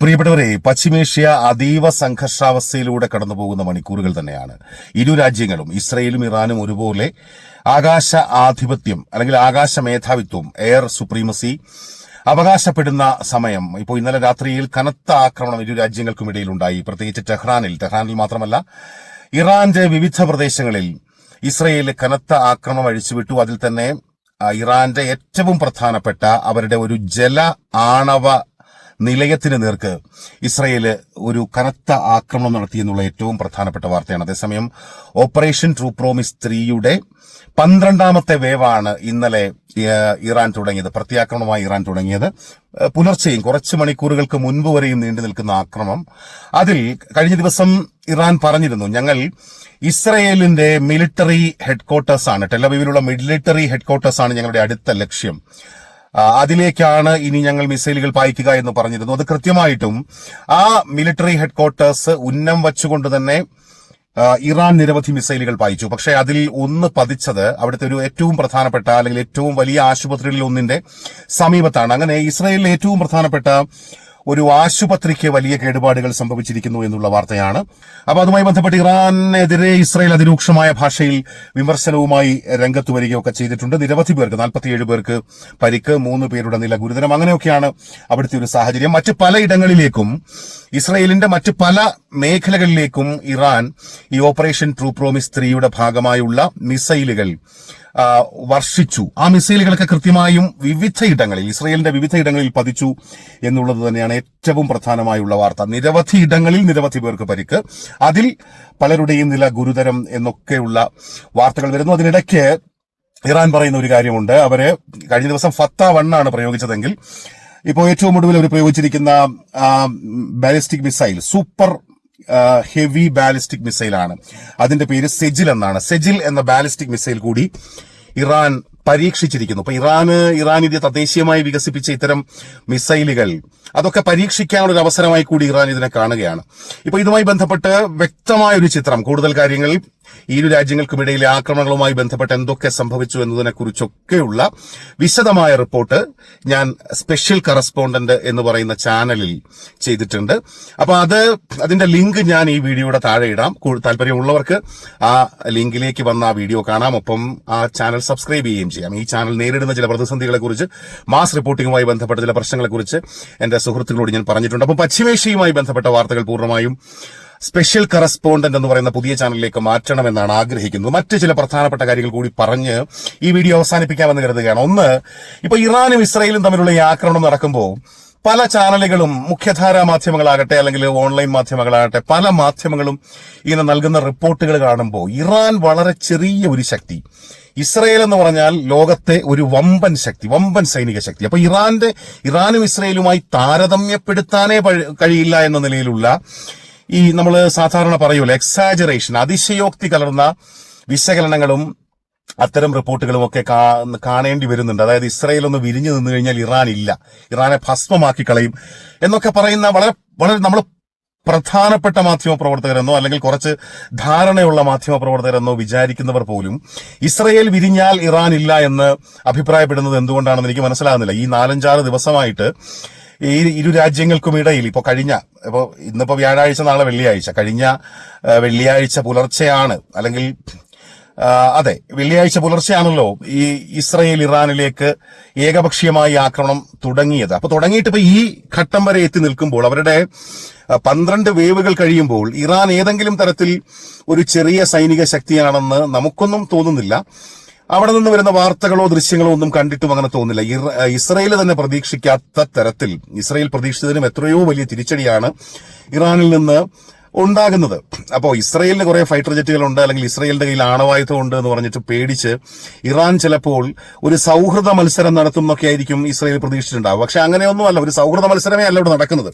പ്രിയപ്പെട്ടവരെ പശ്ചിമേഷ്യ അതീവ സംഘർഷാവസ്ഥയിലൂടെ കടന്നുപോകുന്ന മണിക്കൂറുകൾ തന്നെയാണ്. ഇരു രാജ്യങ്ങളും ഇസ്രയേലും ഇറാനും ഒരുപോലെ ആകാശ ആധിപത്യം അല്ലെങ്കിൽ ആകാശ മേധാവിത്വം എയർ സുപ്രീമസി അവകാശപ്പെടുന്ന സമയം. ഇപ്പോൾ ഇന്നലെ രാത്രിയിൽ കനത്ത ആക്രമണം ഇരു രാജ്യങ്ങൾക്കും ഇടയിലുണ്ടായി. പ്രത്യേകിച്ച് ടെഹ്റാനിൽ. ടെഹ്റാനിൽ മാത്രമല്ല ഇറാന്റെ വിവിധ പ്രദേശങ്ങളിൽ ഇസ്രയേൽ കനത്ത ആക്രമണം അഴിച്ചുവിട്ടു. അതിൽ തന്നെ ഇറാന്റെ ഏറ്റവും പ്രധാനപ്പെട്ട അവരുടെ ഒരു ജല ആണവ നിലയത്തിന് നേർക്ക് ഇസ്രയേൽ ഒരു കനത്ത ആക്രമണം നടത്തി എന്നുള്ള ഏറ്റവും പ്രധാനപ്പെട്ട വാർത്തയാണ്. അതേസമയം ഓപ്പറേഷൻ ട്രൂ പ്രോമിസ് ത്രീയുടെ പന്ത്രണ്ടാമത്തെ വേവാണ് ഇന്നലെ ഇറാൻ തുടങ്ങിയത്. പ്രത്യാക്രമണമായി ഇറാൻ തുടങ്ങിയത്. പുലർച്ചെയും കുറച്ച് മണിക്കൂറുകൾക്ക് മുൻപ് വരെയും നീണ്ടു നിൽക്കുന്ന ആക്രമണം അതിൽ കഴിഞ്ഞ ദിവസം ഇറാൻ പറഞ്ഞിരുന്നു ഞങ്ങൾ ഇസ്രയേലിന്റെ മിലിറ്ററി ഹെഡ്ക്വാർട്ടേഴ്സാണ്. ടെലവീവിലുള്ള മിലിറ്ററി ഹെഡ്ക്വാർട്ടേഴ്സാണ് ഞങ്ങളുടെ അടുത്ത ലക്ഷ്യം. അതിലേക്കാണ് ഇനി ഞങ്ങൾ മിസൈലുകൾ പായിക്കുക എന്ന് പറഞ്ഞിരുന്നു അത് കൃത്യമായിട്ടും ആ മിലിറ്ററി ഹെഡ്ക്വാർട്ടേഴ്സ് ഉന്നം വച്ചുകൊണ്ട് തന്നെ ഇറാൻ നിരവധി മിസൈലുകൾ പായിച്ചു. പക്ഷേ അതിൽ ഒന്ന് പതിച്ചത് അവിടുത്തെ ഒരു ഏറ്റവും പ്രധാനപ്പെട്ട അല്ലെങ്കിൽ ഏറ്റവും വലിയ ആശുപത്രികളിൽ ഒന്നിന്റെ സമീപത്താണ്. അങ്ങനെ ഇസ്രായേലിലെ ഏറ്റവും പ്രധാനപ്പെട്ട ഒരു ആശുപത്രിക്ക് വലിയ കേടുപാടുകൾ സംഭവിച്ചിരിക്കുന്നു എന്നുള്ള വാർത്തയാണ്. അപ്പൊ അതുമായി ബന്ധപ്പെട്ട് ഇറാനെതിരെ ഇസ്രായേൽ അതിരൂക്ഷമായ ഭാഷയിൽ വിമർശനവുമായി രംഗത്ത് വരികയൊക്കെ ചെയ്തിട്ടുണ്ട്. നിരവധി പേർക്ക് നാൽപ്പത്തിയേഴ് പേർക്ക് പരിക്ക് മൂന്ന് പേരുടെ നില ഗുരുതരം. അങ്ങനെയൊക്കെയാണ് അവിടുത്തെ ഒരു സാഹചര്യം. മറ്റ് പലയിടങ്ങളിലേക്കും ഇസ്രായേലിന്റെ മറ്റ് പല മേഖലകളിലേക്കും ഇറാൻ ഈ ഓപ്പറേഷൻ ട്രൂ പ്രോമിസ് ത്രീയുടെ ഭാഗമായുള്ള മിസൈലുകൾ വർഷിച്ചു. ആ മിസൈലുകളൊക്കെ കൃത്യമായും വിവിധ ഇടങ്ങളിൽ ഇസ്രയേലിന്റെ വിവിധ ഇടങ്ങളിൽ പതിച്ചു എന്നുള്ളത് തന്നെയാണ് ഏറ്റവും പ്രധാനമായുള്ള വാർത്ത. നിരവധി ഇടങ്ങളിൽ നിരവധി പേർക്ക് പരിക്ക്. അതിൽ പലരുടെയും നില ഗുരുതരം എന്നൊക്കെയുള്ള വാർത്തകൾ വരുന്നു. അതിനിടയ്ക്ക് ഇറാൻ പറയുന്ന ഒരു കാര്യമുണ്ട്. അവർ കഴിഞ്ഞ ദിവസം ഫത്ത വണ്ണാണ് പ്രയോഗിച്ചതെങ്കിൽ ഇപ്പോൾ ഏറ്റവും ഒടുവിൽ അവർ പ്രയോഗിച്ചിരിക്കുന്ന ballistic missile super heavy ballistic മിസൈലാണ്. അതിന്റെ പേര് സെജിൽ എന്നാണ്. സെജിൽ എന്ന ബാലിസ്റ്റിക് മിസൈൽ കൂടി ഇറാൻ പരീക്ഷിച്ചിരിക്കുന്നു. അപ്പൊ ഇറാന് ഇത് തദ്ദേശീയമായി വികസിപ്പിച്ച ഇത്തരം മിസൈലുകൾ അതൊക്കെ പരീക്ഷിക്കാനുള്ള ഒരു അവസരമായി കൂടി ഇറാൻ ഇതിനെ കാണുകയാണ്. ഇപ്പൊ ഇതുമായി ബന്ധപ്പെട്ട് വ്യക്തമായ ഒരു ചിത്രം കൂടുതൽ കാര്യങ്ങൾ ഇരു രാജ്യങ്ങൾക്കുമിടയിലെ ആക്രമണങ്ങളുമായി ബന്ധപ്പെട്ട് എന്തൊക്കെ സംഭവിച്ചു എന്നതിനെ കുറിച്ചൊക്കെയുള്ള വിശദമായ റിപ്പോർട്ട് ഞാൻ സ്പെഷ്യൽ കറസ്പോണ്ടന്റ് എന്ന് പറയുന്ന ചാനലിൽ ചെയ്തിട്ടുണ്ട്. അപ്പോൾ അത് അതിന്റെ ലിങ്ക് ഞാൻ ഈ വീഡിയോയുടെ താഴെ ഇടാം. താല്പര്യമുള്ളവർക്ക് ആ ലിങ്കിലേക്ക് വന്ന ആ വീഡിയോ കാണാം. ഒപ്പം ആ ചാനൽ സബ്സ്ക്രൈബ് ചെയ്യുകയും ചെയ്യാം. ഈ ചാനൽ നേരിടുന്ന ചില പ്രതിസന്ധികളെക്കുറിച്ച് മാസ് റിപ്പോർട്ടിംഗുമായി ബന്ധപ്പെട്ട ചില പ്രശ്നങ്ങളെക്കുറിച്ച് എന്റെ സുഹൃത്തുക്കളോട് ഞാൻ പറഞ്ഞിട്ടുണ്ട്. അപ്പം പശ്ചിമേഷ്യയുമായി ബന്ധപ്പെട്ട വാർത്തകൾ പൂർണമായും സ്പെഷ്യൽ കറസ്പോണ്ടന്റ് എന്ന് പറയുന്ന പുതിയ ചാനലിലേക്ക് മാറ്റണമെന്നാണ് ആഗ്രഹിക്കുന്നത്. മറ്റ് ചില പ്രധാനപ്പെട്ട കാര്യങ്ങൾ കൂടി പറഞ്ഞ് ഈ വീഡിയോ അവസാനിപ്പിക്കാമെന്ന് കരുതുകയാണ്. ഒന്ന് ഇപ്പൊ ഇറാനും ഇസ്രയേലും തമ്മിലുള്ള ഈ ആക്രമണം നടക്കുമ്പോൾ പല ചാനലുകളും മുഖ്യധാരാ മാധ്യമങ്ങളാകട്ടെ അല്ലെങ്കിൽ ഓൺലൈൻ മാധ്യമങ്ങളാകട്ടെ പല മാധ്യമങ്ങളും ഇങ്ങനെ നൽകുന്ന റിപ്പോർട്ടുകൾ കാണുമ്പോൾ ഇറാൻ വളരെ ചെറിയ ഒരു ശക്തി. ഇസ്രയേൽ എന്ന് പറഞ്ഞാൽ ലോകത്തെ ഒരു വമ്പൻ ശക്തി വമ്പൻ സൈനിക ശക്തി. അപ്പൊ ഇറാന്റെ ഇറാനും ഇസ്രയേലുമായി താരതമ്യപ്പെടുത്താനേ കഴിയില്ല എന്ന നിലയിലുള്ള ഈ നമ്മൾ സാധാരണ പറയുമല്ലോ എക്സാജറേഷൻ അതിശയോക്തി കലർന്ന വിശകലനങ്ങളും അത്തരം റിപ്പോർട്ടുകളും ഒക്കെ കാണേണ്ടി വരുന്നുണ്ട്. അതായത് ഇസ്രായേൽ ഒന്ന് വിരിഞ്ഞു നിന്നു കഴിഞ്ഞാൽ ഇറാൻ ഇല്ല. ഇറാനെ ഭസ്മമാക്കി കളയും എന്നൊക്കെ പറയുന്ന വളരെ വളരെ നമ്മൾ പ്രധാനപ്പെട്ട മാധ്യമ പ്രവർത്തകരെന്നോ അല്ലെങ്കിൽ കുറച്ച് ധാരണയുള്ള മാധ്യമ പ്രവർത്തകരെന്നോ വിചാരിക്കുന്നവർ പോലും ഇസ്രയേൽ വിരിഞ്ഞാൽ ഇറാൻ ഇല്ല എന്ന് അഭിപ്രായപ്പെടുന്നത് എന്തുകൊണ്ടാണെന്ന് എനിക്ക് മനസ്സിലാകുന്നില്ല. ഈ നാലഞ്ചാറ് ദിവസമായിട്ട് ഈ ഇരു രാജ്യങ്ങൾക്കും ഇടയിൽ ഇപ്പോൾ കഴിഞ്ഞ ഇപ്പോൾ ഇന്നിപ്പോൾ വ്യാഴാഴ്ച നാളെ വെള്ളിയാഴ്ച. കഴിഞ്ഞ വെള്ളിയാഴ്ച പുലർച്ചെയാണ് അല്ലെങ്കിൽ അതെ വെള്ളിയാഴ്ച പുലർച്ചെയാണല്ലോ ഈ ഇസ്രയേൽ ഇറാനിലേക്ക് ഏകപക്ഷീയമായി ആക്രമണം തുടങ്ങിയത്. അപ്പോൾ തുടങ്ങിയിട്ട് ഇപ്പോൾ ഈ ഘട്ടം വരെ എത്തി നിൽക്കുമ്പോൾ അവരുടെ പന്ത്രണ്ട് വേവുകൾ കഴിയുമ്പോൾ ഇറാൻ ഏതെങ്കിലും തരത്തിൽ ഒരു ചെറിയ സൈനിക ശക്തിയാണെന്ന് നമുക്കൊന്നും തോന്നുന്നില്ല. അവിടെ നിന്ന് വരുന്ന വാർത്തകളോ ദൃശ്യങ്ങളോ ഒന്നും കണ്ടിട്ടും അങ്ങനെ തോന്നില്ല. ഇസ്രയേൽ തന്നെ പ്രതീക്ഷിക്കാത്ത തരത്തിൽ ഇസ്രയേൽ പ്രതീക്ഷിച്ചതിനും എത്രയോ വലിയ തിരിച്ചടിയാണ് ഇറാനിൽ നിന്ന് ഉണ്ടാകുന്നത്. അപ്പോൾ ഇസ്രയേലിന് കുറേ ഫൈറ്റർ ജെറ്റുകളുണ്ട് അല്ലെങ്കിൽ ഇസ്രയേലിന്റെ കയ്യിൽ ആണവായുധം ഉണ്ട് എന്ന് പറഞ്ഞിട്ട് പേടിച്ച് ഇറാൻ ചിലപ്പോൾ ഒരു സൗഹൃദ മത്സരം നടത്തും എന്നൊക്കെ ആയിരിക്കും ഇസ്രയേൽ പ്രതീക്ഷിച്ചിട്ടുണ്ടാവും പക്ഷെ അങ്ങനെയൊന്നുമല്ല ഒരു സൗഹൃദ മത്സരമേ അല്ല ഇവിടെ നടക്കുന്നത്.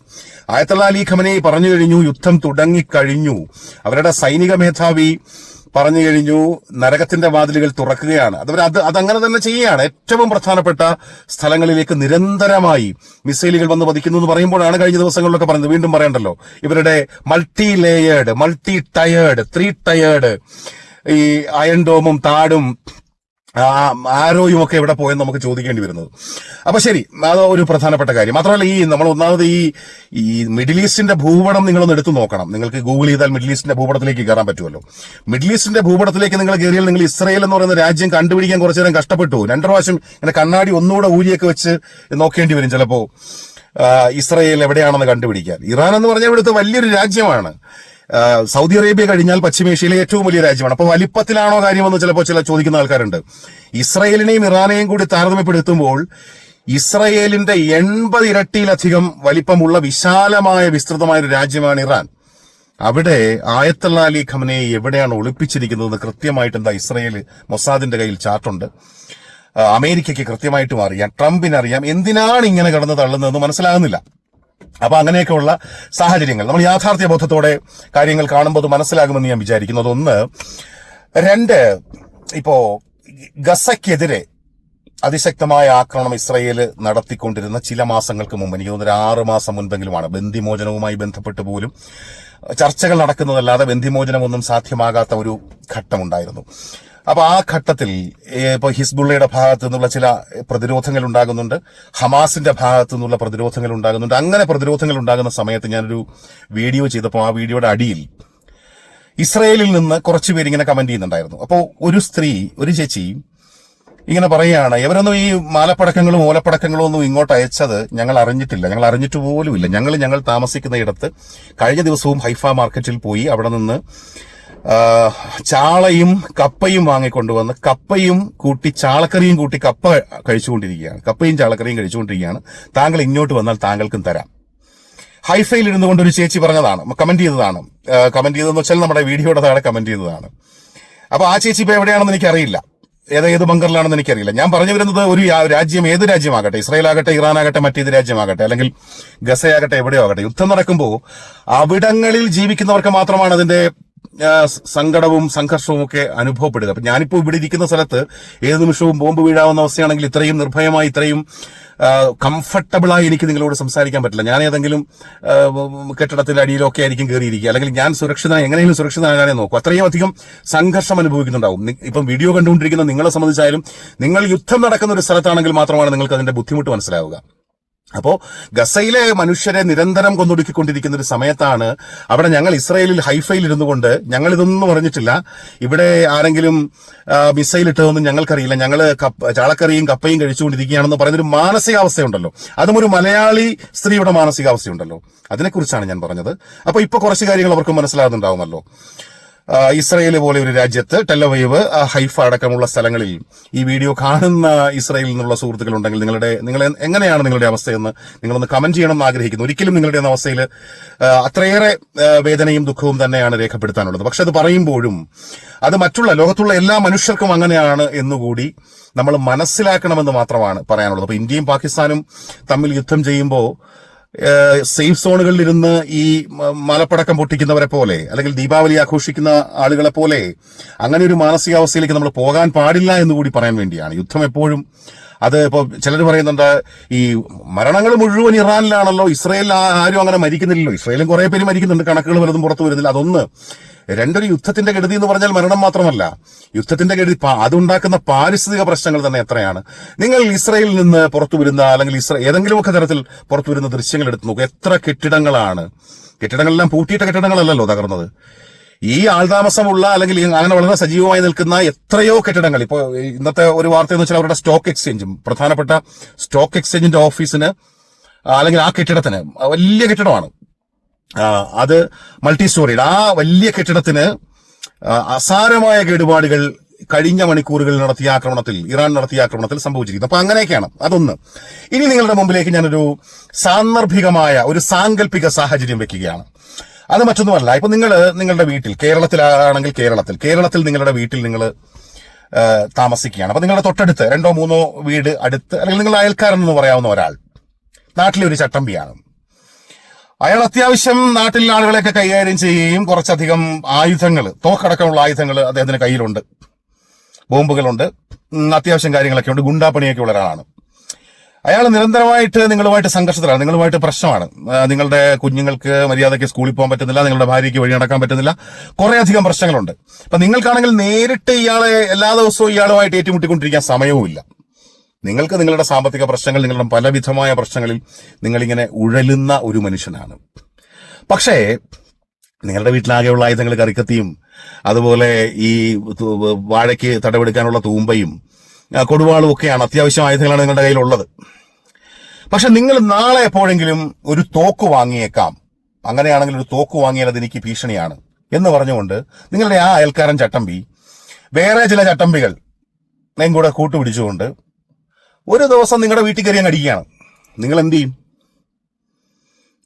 ആയത്തല്ല അലി ഖമനെ പറഞ്ഞു കഴിഞ്ഞു യുദ്ധം തുടങ്ങിക്കഴിഞ്ഞു അവരുടെ സൈനിക മേധാവി പറഞ്ഞു കഴിഞ്ഞു നരകത്തിന്റെ വാതിലുകൾ തുറക്കുകയാണ്. അതവർ അത് അതങ്ങനെ തന്നെ ചെയ്യുകയാണ്. ഏറ്റവും പ്രധാനപ്പെട്ട സ്ഥലങ്ങളിലേക്ക് നിരന്തരമായി മിസൈലുകൾ വന്ന് പതിക്കുന്നു എന്ന് പറയുമ്പോഴാണ് കഴിഞ്ഞ ദിവസങ്ങളിലൊക്കെ പറയുന്നത് വീണ്ടും പറയണ്ടല്ലോ. ഇവരുടെ multi layered multi tiered three tiered ഈ അയൺ ഡോമും താടും ആരോയും ഒക്കെ എവിടെ പോയെന്ന് നമുക്ക് ചോദിക്കേണ്ടി വരുന്നത്. അപ്പൊ ശരി അത് ഒരു പ്രധാനപ്പെട്ട കാര്യം. മാത്രമല്ല ഈ നമ്മൾ ഒന്നാമത് ഈ ഈ മിഡിൽ ഈസ്റ്റിന്റെ ഭൂപടം നിങ്ങളൊന്ന് എടുത്തു നോക്കണം. നിങ്ങൾക്ക് ഗൂഗിൾ ചെയ്താൽ മിഡിൽ ഈസ്റ്റിന്റെ ഭൂപടത്തിലേക്ക് കയറാൻ പറ്റുമല്ലോ. മിഡിൽ ഈസ്റ്റിന്റെ ഭൂപടത്തിലേക്ക് നിങ്ങൾ കയറിയാൽ നിങ്ങൾ ഇസ്രയേൽ എന്ന് പറയുന്ന രാജ്യം കണ്ടുപിടിക്കാൻ കുറച്ചു നേരം കഷ്ടപ്പെട്ടു. രണ്ടു പ്രാവശ്യം ഇങ്ങനെ കണ്ണാടി ഒന്നുകൂടെ ഊരിയൊക്കെ വെച്ച് നോക്കേണ്ടി വരും ചിലപ്പോ. ഇസ്രയേൽ എവിടെയാണെന്ന് കണ്ടുപിടിക്കാൻ. ഇറാൻ എന്ന് പറഞ്ഞാൽ ഇവിടുത്തെ വലിയൊരു രാജ്യമാണ്. സൗദി അറേബ്യ കഴിഞ്ഞാൽ പശ്ചിമേഷ്യയിലെ ഏറ്റവും വലിയ രാജ്യമാണ്. അപ്പോൾ വലിപ്പത്തിലാണോ കാര്യമെന്ന് ചിലപ്പോൾ ചില ചോദിക്കുന്ന ആൾക്കാരുണ്ട്. ഇസ്രയേലിനെയും ഇറാനെയും കൂടി താരതമ്യപ്പെടുത്തുമ്പോൾ ഇസ്രയേലിന്റെ എൺപത് ഇരട്ടിയിലധികം വലിപ്പമുള്ള വിശാലമായ വിസ്തൃതമായ ഒരു രാജ്യമാണ് ഇറാൻ. അവിടെ ആയത്തുള്ള അലി ഖമനെ എവിടെയാണ് ഒളിപ്പിച്ചിരിക്കുന്നതെന്ന് കൃത്യമായിട്ട് എന്താ ഇസ്രയേൽ മൊസാദിന്റെ കയ്യിൽ ചാർട്ടുണ്ട്. അമേരിക്കയ്ക്ക് കൃത്യമായിട്ടും അറിയാം. ട്രംപിനറിയാം. എന്തിനാണ് ഇങ്ങനെ കടന്നു തള്ളുന്നതെന്ന് മനസ്സിലാകുന്നില്ല. അപ്പൊ അങ്ങനെയൊക്കെയുള്ള സാഹചര്യങ്ങൾ. നമ്മൾ യാഥാർത്ഥ്യ ബോധത്തോടെ കാര്യങ്ങൾ കാണുമ്പോൾ അത് മനസ്സിലാകുമെന്ന് ഞാൻ വിചാരിക്കുന്നു അതൊന്ന് രണ്ട് ഇപ്പോൾ ഗസയ്ക്കെതിരെ അതിശക്തമായ ആക്രമണം ഇസ്രയേൽ നടത്തിക്കൊണ്ടിരുന്ന ചില മാസങ്ങൾക്ക് മുമ്പ് എനിക്ക് തോന്നുന്നു ഒരു ആറ് മാസം മുൻപെങ്കിലുമാണ്. ബന്ദിമോചനവുമായി ബന്ധപ്പെട്ട് പോലും ചർച്ചകൾ നടക്കുന്നതല്ലാതെ ബന്ദിമോചനമൊന്നും സാധ്യമാകാത്ത ഒരു ഘട്ടമുണ്ടായിരുന്നു. അപ്പൊ ആ ഘട്ടത്തിൽ ഇപ്പൊ ഹിസ്ബുള്ളയുടെ ഭാഗത്തു നിന്നുള്ള ചില പ്രതിരോധങ്ങൾ ഉണ്ടാകുന്നുണ്ട് ഹമാസിന്റെ ഭാഗത്തു നിന്നുള്ള പ്രതിരോധങ്ങൾ ഉണ്ടാകുന്നുണ്ട് അങ്ങനെ പ്രതിരോധങ്ങൾ ഉണ്ടാകുന്ന സമയത്ത് ഞാനൊരു വീഡിയോ ചെയ്തപ്പോൾ ആ വീഡിയോയുടെ അടിയിൽ ഇസ്രയേലിൽ നിന്ന് കുറച്ച് പേര് ഇങ്ങനെ കമന്റ് ചെയ്യുന്നുണ്ടായിരുന്നു. അപ്പോൾ ഒരു സ്ത്രീ ഒരു ചേച്ചി ഇങ്ങനെ പറയുകയാണ് ഇവരൊന്നും ഈ മാലപ്പടക്കങ്ങളും ഓലപ്പടക്കങ്ങളും ഒന്നും ഇങ്ങോട്ട് അയച്ചത് ഞങ്ങൾ അറിഞ്ഞിട്ടില്ല. ഞങ്ങൾ അറിഞ്ഞിട്ട് പോലുമില്ല. ഞങ്ങൾ ഞങ്ങൾ താമസിക്കുന്ന ഇടത്ത് കഴിഞ്ഞ ദിവസവും ഹൈഫ മാർക്കറ്റിൽ പോയി അവിടെ നിന്ന് ചാളയും കപ്പയും വാങ്ങിക്കൊണ്ടുവന്ന് കപ്പയും കൂട്ടി ചാളക്കറിയും കൂട്ടി കപ്പ കഴിച്ചുകൊണ്ടിരിക്കുകയാണ്. കപ്പയും ചാളക്കറിയും കഴിച്ചുകൊണ്ടിരിക്കുകയാണ്. താങ്കൾ ഇങ്ങോട്ട് വന്നാൽ താങ്കൾക്കും തരാം. ഹൈഫയിൽ ഇരുന്നു കൊണ്ട് ഒരു ചേച്ചി പറഞ്ഞതാണ് കമന്റ് ചെയ്തതാണ്. കമന്റ് ചെയ്തതെന്ന് വെച്ചാൽ നമ്മുടെ വീഡിയോയുടെ താഴെ കമന്റ് ചെയ്തതാണ്. അപ്പൊ ആ ചേച്ചി ഇപ്പൊ എവിടെയാണെന്ന് എനിക്കറിയില്ല. ഏത് ഏത് ബങ്കറിലാണെന്ന് എനിക്കറിയില്ല. ഞാൻ പറഞ്ഞു വരുന്നത് ഒരു രാജ്യം ഏത് രാജ്യമാകട്ടെ ഇസ്രായേൽ ആകട്ടെ ഇറാൻ ആകട്ടെ മറ്റേത് രാജ്യമാകട്ടെ അല്ലെങ്കിൽ ഗസയാകട്ടെ എവിടെയോ ആകട്ടെ യുദ്ധം നടക്കുമ്പോൾ അവിടങ്ങളിൽ ജീവിക്കുന്നവർക്ക് മാത്രമാണ് അതിന്റെ സങ്കടവും സംഘർഷവും ഒക്കെ അനുഭവപ്പെടുക. അപ്പൊ ഞാനിപ്പോൾ ഇവിടെ ഇരിക്കുന്ന സ്ഥലത്ത് ഏത് നിമിഷവും ബോംബ് വീഴാവുന്ന അവസ്ഥയാണെങ്കിൽ ഇത്രയും നിർഭയമായി ഇത്രയും കംഫർട്ടബിളായി എനിക്ക് നിങ്ങളോട് സംസാരിക്കാൻ പറ്റില്ല. ഞാൻ ഏതെങ്കിലും കെട്ടിടത്തിന്റെ അടിയിലൊക്കെ ആയിരിക്കും കയറിയിരിക്കുക അല്ലെങ്കിൽ ഞാൻ സുരക്ഷിത എങ്ങനെയെങ്കിലും സുരക്ഷിതനാകാനേ നോക്കും. അത്രയും അധികം സംഘർഷം അനുഭവിക്കുന്നുണ്ടാവും. ഇപ്പം വീഡിയോ കണ്ടുകൊണ്ടിരിക്കുന്ന നിങ്ങളെ സംബന്ധിച്ചായാലും നിങ്ങൾ യുദ്ധം നടക്കുന്ന ഒരു സ്ഥലത്താണെങ്കിൽ മാത്രമാണ് നിങ്ങൾക്ക് അതിന്റെ ബുദ്ധിമുട്ട് മനസ്സിലാവുക. അപ്പോ ഗസയിലെ മനുഷ്യരെ നിരന്തരം കൊന്നൊടുക്കിക്കൊണ്ടിരിക്കുന്ന ഒരു സമയത്താണ് അവിടെ ഞങ്ങൾ ഇസ്രയേലിൽ ഹൈഫയിൽ ഇരുന്നു കൊണ്ട് ഞങ്ങൾ ഇതൊന്നും പറഞ്ഞിട്ടില്ല ഇവിടെ ആരെങ്കിലും മിസൈൽ ഇട്ടതൊന്നും ഞങ്ങൾക്കറിയില്ല. ഞങ്ങൾ ചാളക്കറിയും കപ്പയും കഴിച്ചുകൊണ്ടിരിക്കുകയാണെന്ന് പറയുന്നൊരു മാനസികാവസ്ഥയുണ്ടല്ലോ. അതും ഒരു മലയാളി സ്ത്രീയുടെ മാനസികാവസ്ഥയുണ്ടല്ലോ. അതിനെക്കുറിച്ചാണ് ഞാൻ പറഞ്ഞത്. അപ്പൊ ഇപ്പൊ കുറച്ച് കാര്യങ്ങൾ അവർക്ക് മനസ്സിലാകുന്നുണ്ടാവുമല്ലോ. ഇസ്രയേൽ പോലെ ഒരു രാജ്യത്ത് ടെല്ലവൈവ് ആ, ഹൈഫ അടക്കമുള്ള സ്ഥലങ്ങളിൽ ഈ വീഡിയോ കാണുന്ന ഇസ്രയേലിൽ നിന്നുള്ള സുഹൃത്തുക്കൾ ഉണ്ടെങ്കിൽ നിങ്ങളുടെ നിങ്ങൾ എങ്ങനെയാണ് നിങ്ങളുടെ അവസ്ഥയെന്ന് നിങ്ങളൊന്ന് കമന്റ് ചെയ്യണമെന്ന് ആഗ്രഹിക്കുന്നു. ഒരിക്കലും നിങ്ങളുടെ അവസ്ഥയിൽ അത്രയേറെ വേദനയും ദുഃഖവും തന്നെയാണ് രേഖപ്പെടുത്താനുള്ളത്. പക്ഷെ അത് പറയുമ്പോഴും അത് മറ്റുള്ള ലോകത്തുള്ള എല്ലാ മനുഷ്യർക്കും അങ്ങനെയാണ് എന്നുകൂടി നമ്മൾ മനസ്സിലാക്കണമെന്ന് മാത്രമാണ് പറയാനുള്ളത്. അപ്പൊ ഇന്ത്യയും പാകിസ്ഥാനും തമ്മിൽ യുദ്ധം ചെയ്യുമ്പോൾ സേഫ് സോണുകളിൽ ഇരുന്ന് ഈ മലപ്പടക്കം പൊട്ടിക്കുന്നവരെ പോലെ അല്ലെങ്കിൽ ദീപാവലി ആഘോഷിക്കുന്ന ആളുകളെ പോലെ അങ്ങനെ ഒരു മാനസികാവസ്ഥയിലേക്ക് നമ്മൾ പോകാൻ പാടില്ല എന്ന് കൂടി പറയാൻ വേണ്ടിയാണ്. യുദ്ധം എപ്പോഴും അത് ഇപ്പോൾ ചിലർ പറയുന്നുണ്ട് ഈ മരണങ്ങൾ മുഴുവൻ ഇറാനിലാണല്ലോ ഇസ്രയേലിൽ ആരും അങ്ങനെ മരിക്കുന്നില്ലല്ലോ. ഇസ്രയേലും കുറേ പേര് മരിക്കുന്നുണ്ട് കണക്കുകൾ വലുതും പുറത്തു വരുന്നില്ല. അതൊന്ന്. രണ്ടൊരു യുദ്ധത്തിന്റെ ഗതി എന്ന് പറഞ്ഞാൽ മരണം മാത്രമല്ല. യുദ്ധത്തിന്റെ ഗതി അതുണ്ടാക്കുന്ന പാരിസ്ഥിതിക പ്രശ്നങ്ങൾ തന്നെ എത്രയാണ്. നിങ്ങൾ ഇസ്രയേലിൽ നിന്ന് പുറത്തു വരുന്ന അല്ലെങ്കിൽ ഇസ്രേ ഏതെങ്കിലുമൊക്കെ തരത്തിൽ പുറത്തു വരുന്ന ദൃശ്യങ്ങൾ എടുത്ത് നോക്കുക എത്ര കെട്ടിടങ്ങളാണ്. കെട്ടിടങ്ങളെല്ലാം പൂട്ടിയിട്ട കെട്ടിടങ്ങളല്ലല്ലോ തകർന്നത്. ഈ ആൾതാമസമുള്ള അല്ലെങ്കിൽ അങ്ങനെ വളരെ സജീവമായി നിൽക്കുന്ന എത്രയോ കെട്ടിടങ്ങൾ. ഇപ്പോൾ ഇന്നത്തെ ഒരു വാർത്ത എന്ന് വെച്ചാൽ അവരുടെ സ്റ്റോക്ക് എക്സ്ചേഞ്ചും. പ്രധാനപ്പെട്ട സ്റ്റോക്ക് എക്സ്ചേഞ്ചിന്റെ ഓഫീസിന് അല്ലെങ്കിൽ ആ കെട്ടിടത്തിന് വലിയ കെട്ടിടമാണ്. അത് മൾട്ടി സ്റ്റോറിയുടെ ആ വലിയ കെട്ടിടത്തിന് അസാരമായ കേടുപാടുകൾ കഴിഞ്ഞ മണിക്കൂറുകളിൽ നടത്തിയ ആക്രമണത്തിൽ ഇറാൻ നടത്തിയ ആക്രമണത്തിൽ സംഭവിച്ചിരിക്കുന്നു. അപ്പൊ അങ്ങനെയൊക്കെയാണ് അതൊന്ന്. ഇനി നിങ്ങളുടെ മുമ്പിലേക്ക് ഞാനൊരു സാന്ദർഭികമായ ഒരു സാങ്കല്പിക സാഹചര്യം വെക്കുകയാണ്. അത് മറ്റൊന്നുമല്ല ഇപ്പൊ നിങ്ങൾ നിങ്ങളുടെ വീട്ടിൽ കേരളത്തിലാണെങ്കിൽ കേരളത്തിൽ കേരളത്തിൽ നിങ്ങളുടെ വീട്ടിൽ നിങ്ങൾ താമസിക്കുകയാണ്. അപ്പൊ നിങ്ങളുടെ തൊട്ടടുത്ത് രണ്ടോ മൂന്നോ വീട് അടുത്ത് അല്ലെങ്കിൽ നിങ്ങൾ അയൽക്കാരൻ എന്ന് പറയാവുന്ന ഒരാൾ നാട്ടിലെ ഒരു ചട്ടമ്പിയാണ്. അയാൾ അത്യാവശ്യം നാട്ടിലെ ആളുകളെയൊക്കെ കൈകാര്യം ചെയ്യുകയും കുറച്ചധികം ആയുധങ്ങൾ തോക്കടക്കമുള്ള ആയുധങ്ങൾ അദ്ദേഹത്തിന്റെ കയ്യിലുണ്ട്. ബോംബുകളുണ്ട്. അത്യാവശ്യം കാര്യങ്ങളൊക്കെ ഉണ്ട്. ഗുണ്ടാപ്പണിയൊക്കെ ഉള്ള ഒരാളാണ്. അയാൾ നിരന്തരമായിട്ട് നിങ്ങളുമായിട്ട് സംഘർഷത്തിലാണ്. നിങ്ങളുമായിട്ട് പ്രശ്നമാണ്. നിങ്ങളുടെ കുഞ്ഞുങ്ങൾക്ക് മര്യാദയ്ക്ക് സ്കൂളിൽ പോകാൻ പറ്റുന്നില്ല നിങ്ങളുടെ ഭാര്യയ്ക്ക് വഴി നടക്കാൻ പറ്റുന്നില്ല. കുറേയധികം പ്രശ്നങ്ങളുണ്ട്. അപ്പം നിങ്ങൾക്കാണെങ്കിൽ നേരിട്ട് ഇയാളെ എല്ലാ ദിവസവും ഇയാളുമായിട്ട് ഏറ്റുമുട്ടിക്കൊണ്ടിരിക്കാൻ സമയവുമില്ല. നിങ്ങൾക്ക് നിങ്ങളുടെ സാമ്പത്തിക പ്രശ്നങ്ങൾ നിങ്ങളുടെ പലവിധമായ പ്രശ്നങ്ങളിൽ നിങ്ങളിങ്ങനെ ഉഴലുന്ന ഒരു മനുഷ്യനാണ്. പക്ഷേ നിങ്ങളുടെ വീട്ടിലാകെയുള്ള ആയുധങ്ങൾ കറിക്കത്തിയും അതുപോലെ ഈ വാഴയ്ക്ക് തടവെടുക്കാനുള്ള തൂമ്പയും കൊടുവാളും ഒക്കെയാണ് അത്യാവശ്യം ആയുധങ്ങളാണ് നിങ്ങളുടെ കയ്യിലുള്ളത്. പക്ഷെ നിങ്ങൾ നാളെ എപ്പോഴെങ്കിലും ഒരു തോക്ക് വാങ്ങിയേക്കാം. അങ്ങനെയാണെങ്കിൽ ഒരു തോക്ക് വാങ്ങിയാൽ അത് എനിക്ക് ഭീഷണിയാണ്. എന്ന് പറഞ്ഞുകൊണ്ട് നിങ്ങളുടെ ആ അയൽക്കാരൻ ചട്ടമ്പി വേറെ ചില ചട്ടമ്പികൾ നെയും കൂടെ കൂട്ടുപിടിച്ചുകൊണ്ട് ഒരു ദിവസം നിങ്ങളുടെ വീട്ടിൽ കയറി അങ്ങ് അടിക്കുകയാണ്. നിങ്ങൾ എന്ത് ചെയ്യും?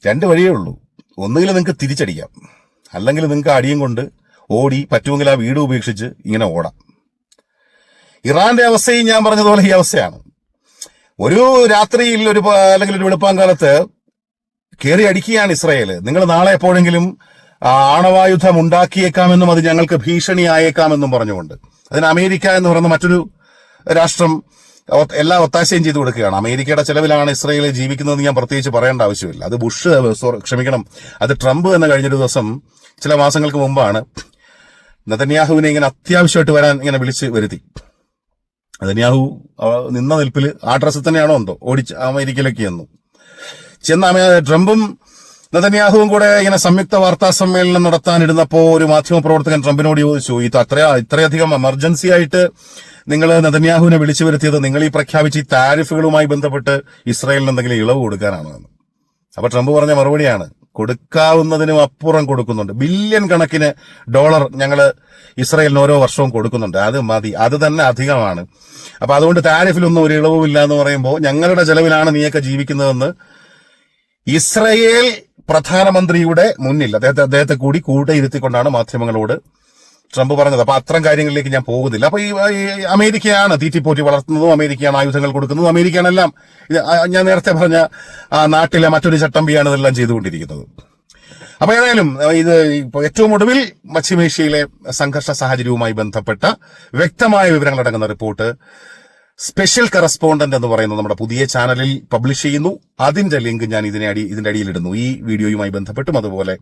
രണ്ട് വഴിയേ ഉള്ളൂ. ഒന്നുകിൽ നിങ്ങൾക്ക് തിരിച്ചടിക്കാം. അല്ലെങ്കിൽ നിങ്ങൾക്ക് അടിയും കൊണ്ട് ഓടി പറ്റുമെങ്കിൽ ആ വീട് ഉപേക്ഷിച്ച് ഇങ്ങനെ ഓടാം. ഇറാന്റെ അവസ്ഥയും ഞാൻ പറഞ്ഞതുപോലെ ഈ അവസ്ഥയാണ്. ഒരു രാത്രിയിൽ ഒരു അല്ലെങ്കിൽ ഒരു വെളുപ്പാങ്കാലത്ത് കയറി അടിക്കുകയാണ് ഇസ്രായേൽ നിങ്ങൾ നാളെ എപ്പോഴെങ്കിലും ആണവായുധം ഉണ്ടാക്കിയേക്കാമെന്നും അത് ഞങ്ങൾക്ക് ഭീഷണിയായേക്കാമെന്നും പറഞ്ഞുകൊണ്ട്. അതിന് അമേരിക്ക എന്ന് പറയുന്ന മറ്റൊരു രാഷ്ട്രം എല്ലാ ഒത്താശയും ചെയ്തു കൊടുക്കുകയാണ്. അമേരിക്കയുടെ ചെലവിലാണ് ഇസ്രയേൽ ജീവിക്കുന്നതെന്ന് ഞാൻ പ്രത്യേകിച്ച് പറയേണ്ട ആവശ്യമില്ല. അത് ബുഷ് ക്ഷമിക്കണം. അത് ട്രംപ് എന്ന് കഴിഞ്ഞൊരു ദിവസം ചില മാസങ്ങൾക്ക് മുമ്പാണ് നതന്യാഹുവിനെ ഇങ്ങനെ അത്യാവശ്യമായിട്ട് വരാൻ ഇങ്ങനെ വിളിച്ച് വരുത്തി. നെതന്യാഹു ആ, നിന്ന നിൽപ്പിൽ ആ ഡ്രസ്സിൽ തന്നെയാണോ എന്തോ? ഓടിച്ച് അമേരിക്കയിലേക്ക് എന്നു ചെന്ന ട്രംപും നതന്യാഹുവും കൂടെ ഇങ്ങനെ സംയുക്ത വാർത്താ സമ്മേളനം നടത്താനിരുന്നപ്പോ ഒരു മാധ്യമപ്രവർത്തകൻ ട്രംപിനോട് ചോദിച്ചു ഇത് അത്ര ഇത്രയധികം എമർജൻസി ആയിട്ട് നിങ്ങൾ നതന്യാഹുവിനെ വിളിച്ചു വരുത്തിയത് നിങ്ങൾ ഈ പ്രഖ്യാപിച്ച ഈ താരിഫുകളുമായി ബന്ധപ്പെട്ട് ഇസ്രായേലിന് എന്തെങ്കിലും ഇളവ് കൊടുക്കാനാണോ? എന്ന് അപ്പൊ ട്രംപ് പറഞ്ഞ മറുപടിയാണ് കൊടുക്കാവുന്നതിനും അപ്പുറം കൊടുക്കുന്നുണ്ട്. ബില്യൺ കണക്കിന് ഡോളർ ഞങ്ങൾ ഇസ്രായേലിന് ഓരോ വർഷവും കൊടുക്കുന്നുണ്ട്. അത് മതി. അത് തന്നെ അധികമാണ്. അപ്പൊ അതുകൊണ്ട് താരിഫിലൊന്നും ഒരു ഇളവുമില്ല എന്ന് പറയുമ്പോൾ ഞങ്ങളുടെ ചെലവിലാണ് നീയൊക്കെ ജീവിക്കുന്നതെന്ന് ഇസ്രയേൽ പ്രധാനമന്ത്രിയുടെ മുന്നിൽ അദ്ദേഹത്തെ അദ്ദേഹത്തെ കൂടി കൂടെ ഇരുത്തിക്കൊണ്ടാണ് മാധ്യമങ്ങളോട് ട്രംപ് പറഞ്ഞത്. അപ്പൊ അത്തരം കാര്യങ്ങളിലേക്ക് ഞാൻ പോകുന്നില്ല. അപ്പൊ ഈ അമേരിക്കയാണ് തീറ്റിപ്പോറ്റി വളർത്തുന്നതും അമേരിക്കയാണ് ആയുധങ്ങൾ കൊടുക്കുന്നതും അമേരിക്കയാണ് എല്ലാം. ഞാൻ നേരത്തെ പറഞ്ഞ നാട്ടിലെ മറ്റൊരു ചട്ടമ്പിയാണ് ഇതെല്ലാം ചെയ്തുകൊണ്ടിരിക്കുന്നത്. അപ്പൊ ഏതായാലും ഇത് ഏറ്റവും ഒടുവിൽ പശ്ചിമേഷ്യയിലെ സംഘർഷ സാഹചര്യവുമായി ബന്ധപ്പെട്ട വ്യക്തമായ വിവരങ്ങൾ അടങ്ങുന്ന റിപ്പോർട്ട് സ്പെഷ്യൽ കറസ്പോണ്ടന്റ് എന്ന് പറയുന്ന നമ്മുടെ പുതിയ ചാനലിൽ പബ്ലിഷ് ചെയ്യുന്നു. അതിന്റെ ലിങ്ക് ഞാൻ ഇതിനെ അടി ഇതിന്റെ അടിയിലിടുന്നു ഈ വീഡിയോയുമായി ബന്ധപ്പെട്ടും അതുപോലെ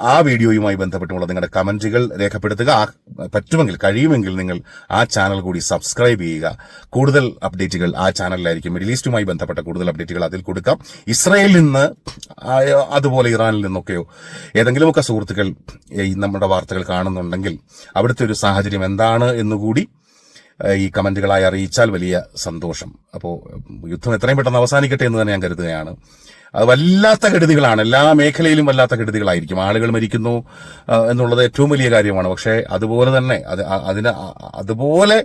ആ, വീഡിയോയുമായി ബന്ധപ്പെട്ടുമുള്ള നിങ്ങളുടെ കമന്റുകൾ രേഖപ്പെടുത്തുക. പറ്റുമെങ്കിൽ കഴിയുമെങ്കിൽ നിങ്ങൾ ആ ചാനൽ കൂടി സബ്സ്ക്രൈബ് ചെയ്യുക. കൂടുതൽ അപ്ഡേറ്റുകൾ ആ ചാനലിലായിരിക്കും. മിഡിൽ ഈസ്റ്റുമായി ബന്ധപ്പെട്ട കൂടുതൽ അപ്ഡേറ്റുകൾ അതിൽ കൊടുക്കാം. ഇസ്രയേലിൽ നിന്ന് അതുപോലെ ഇറാനിൽ നിന്നൊക്കെയോ ഏതെങ്കിലുമൊക്കെ സുഹൃത്തുക്കൾ ഈ നമ്മുടെ വാർത്തകൾ കാണുന്നുണ്ടെങ്കിൽ അവിടുത്തെ ഒരു സാഹചര്യം എന്താണ് എന്നുകൂടി ഈ കമന്റുകളായി അറിയിച്ചാൽ വലിയ സന്തോഷം. അപ്പോൾ യുദ്ധം എത്രയും പെട്ടെന്ന് അവസാനിക്കട്ടെ എന്ന് തന്നെ ഞാൻ കരുതുകയാണ്. അത് വല്ലാത്ത കെടുതികളാണ്. എല്ലാ മേഖലയിലും വല്ലാത്ത കെടുതികളായിരിക്കും. ആളുകൾ മരിക്കുന്നു എന്നുള്ളത് ഏറ്റവും വലിയ കാര്യമാണ്. പക്ഷേ അതുപോലെ തന്നെ അത് അതിന് അതുപോലെ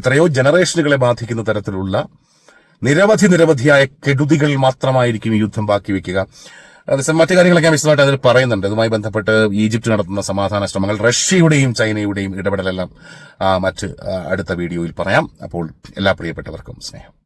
എത്രയോ ജനറേഷനുകളെ ബാധിക്കുന്ന തരത്തിലുള്ള നിരവധി നിരവധിയായ കെടുതികൾ മാത്രമായിരിക്കും ഈ യുദ്ധം ബാക്കി വെക്കുക. മറ്റു കാര്യങ്ങളൊക്കെ വിശദമായിട്ട് അതിൽ പറയുന്നുണ്ട്. ഇതുമായി ബന്ധപ്പെട്ട് ഈജിപ്ത് നടത്തുന്ന സമാധാന ശ്രമങ്ങൾ റഷ്യയുടെയും ചൈനയുടെയും ഇടപെടലെല്ലാം മറ്റ് അടുത്ത വീഡിയോയിൽ പറയാം. അപ്പോൾ എല്ലാ പ്രിയപ്പെട്ടവർക്കും സ്നേഹം.